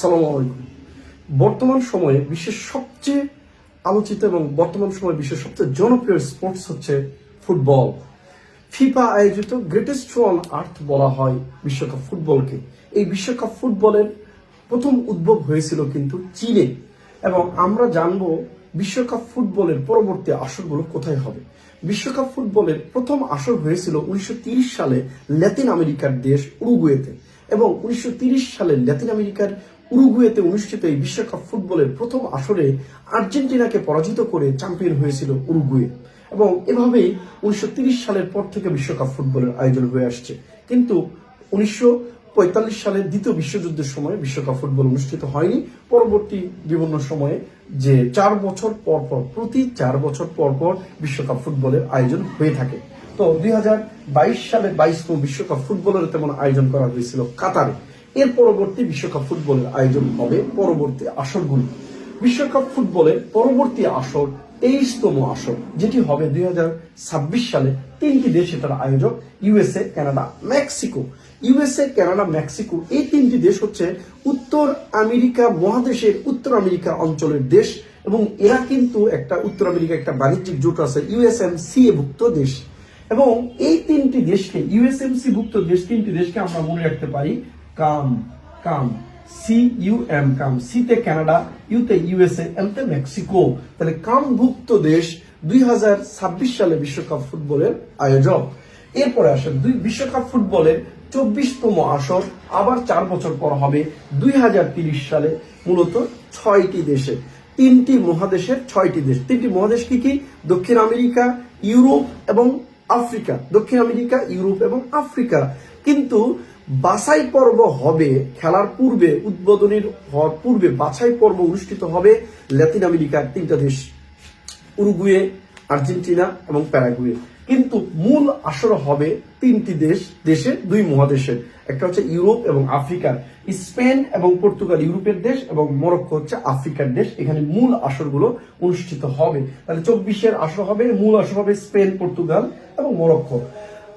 সালাম আলাইকুম। বর্তমান সময়ে বিশ্বের সবচেয়ে আলোচিত এবং বর্তমান সময়ে বিশ্বের সবচেয়ে জনপ্রিয় স্পোর্টস হচ্ছে ফুটবল। ফিফা আয়োজিত গ্রেটেস্ট অন আর্থ বলা হয় বিশ্বকাপ ফুটবলকে। এই বিশ্বকাপ ফুটবলের প্রথম উদ্ভব হয়েছিল কিন্তু চীনে। এবং আমরা জানব বিশ্বকাপ ফুটবলের পরবর্তী আসরগুলো কোথায় হবে? বিশ্বকাপ ফুটবলের প্রথম আসর হয়েছিল উনিশশো সালে ল্যাতিন আমেরিকার দেশ উরুগুয়েতে এবং উনিশশো সালে ল্যাতিন আমেরিকার উরুগুয়েতে অনুষ্ঠিত এই বিশ্বকাপ ফুটবলের প্রথম আসরে আর্জেন্টিনাকে পরাজিত করে চ্যাম্পিয়ন হয়েছিল উরুগুয়ে। এবং এভাবেই উনিশশো সালের পর থেকে বিশ্বকাপ ফুটবলের আয়োজন হয়ে আসছে। কিন্তু উনিশশো পঁয়তাল্লিশ সালের দ্বিতীয় বিশ্বযুদ্ধের সময় বিশ্বকাপ ফুটবল অনুষ্ঠিত হয়নি। পরবর্তী বিভিন্ন সময়ে যে চার বছর পর পর, প্রতি চার বছর পর পর বিশ্বকাপ ফুটবলের আয়োজন হয়ে থাকে। তো দুই হাজার বাইশ সালে বাইশতম বিশ্বকাপ ফুটবলের তেমন আয়োজন করা হয়েছিল কাতারে। এর পরবর্তী বিশ্বকাপ ফুটবলের আয়োজন হবে পরবর্তী আসরগুলি বিশ্বকাপ ফুটবলের পরবর্তী আসর, তেইশতম আসর, যেটি হবে দু হাজার ছাব্বিশ সালে। তিনটি দেশ এটার আয়োজক USA, Canada, Mexico. USA, Canada, Mexico, এই তিনটি দেশ হচ্ছে উত্তর আমেরিকা, মহাদেশের উত্তর আমেরিকা অঞ্চলের দেশ এবং এরা কিন্তু একটা উত্তর আমেরিকা একটা বাণিজ্যিক জোট আছে ইউএসএমসি ভুক্ত দেশ। এবং এই তিনটি দেশকে ইউএসএমসি ভুক্ত দেশ তিনটি দেশকে আমরা মনে রাখতে পারি CUM CUM. C U M CUM সিতে কানাডা ইউতে ইউএসএ এমতে মেক্সিকো তাহলে কামভুক্ত দেশ দুই সালে বিশ্বকাপ ফুটবলের আয়োজক। এরপরে আসে দুই বিশ্বকাপ ফুটবলের চব্বিশতম আসর। আবার চার বছর পর হবে দুই সালে মূলত ছয়টি দেশে। তিনটি মহাদেশের ছয়টি দেশ। তিনটি মহাদেশ কি কি? দক্ষিণ আমেরিকা, ইউরোপ এবং আফ্রিকা। দক্ষিণ আমেরিকা, ইউরোপ এবং আফ্রিকা। কিন্তু বাছাই পর্ব হবে, খেলার পূর্বে, উদ্বোধনীর হওয়ার পূর্বে বাছাই পর্ব অনুষ্ঠিত হবে ল্যাতিন আমেরিকার তিনটা দেশ, উরুগুয়ে, আর্জেন্টিনা এবং প্যারাগুয়ে। কিন্তু মূল আসর হবে তিনটি দেশ দেশে দুই মহাদেশের। একটা হচ্ছে ইউরোপ এবং আফ্রিকার। স্পেন এবং পর্তুগাল ইউরোপের দেশ এবং মরক্কো হচ্ছে আফ্রিকার দেশ। এখানে মূল আসরগুলো অনুষ্ঠিত হবে। তাহলে চব্বিশের আসর হবে, মূল আসর হবে স্পেন, পর্তুগাল এবং মরক্কো।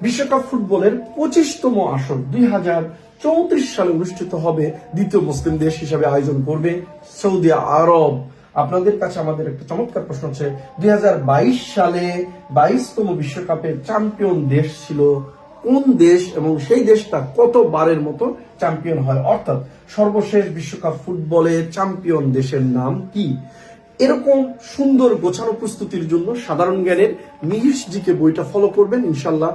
বিশ্বকাপ ফুটবলের পঁচিশতম আসর দুই হাজার চৌত্রিশ সালে অনুষ্ঠিত হবে দ্বিতীয় মুসলিম দেশ হিসাবে আয়োজন করবে সৌদি আরব। আপনাদের কাছে আমাদের একটা চমৎকার প্রশ্ন হচ্ছে দুই হাজার বাইশ সালে বাইশতম বিশ্বকাপের চ্যাম্পিয়ন দেশ ছিল কোন দেশ এবং সেই দেশটা কতবারের মতো চ্যাম্পিয়ন হয়? অর্থাৎ সর্বশেষ বিশ্বকাপ ফুটবলের চ্যাম্পিয়ন দেশের নাম কি? এরকম সুন্দর গোছানো প্রস্তুতির জন্য সাধারণ জ্ঞানের মিহিস জিকে বইটা ফলো করবেন, ইনশাল্লাহ।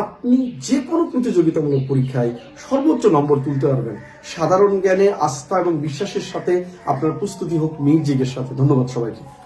আপনি যে কোনো প্রতিযোগিতামূলক পরীক্ষায় সর্বোচ্চ নম্বর তুলতে পারবেন। সাধারণ জ্ঞানে, আস্থা এবং বিশ্বাসের সাথে আপনার প্রস্তুতি হোক, মেয়ের জিগের সাথে। ধন্যবাদ সবাইকে।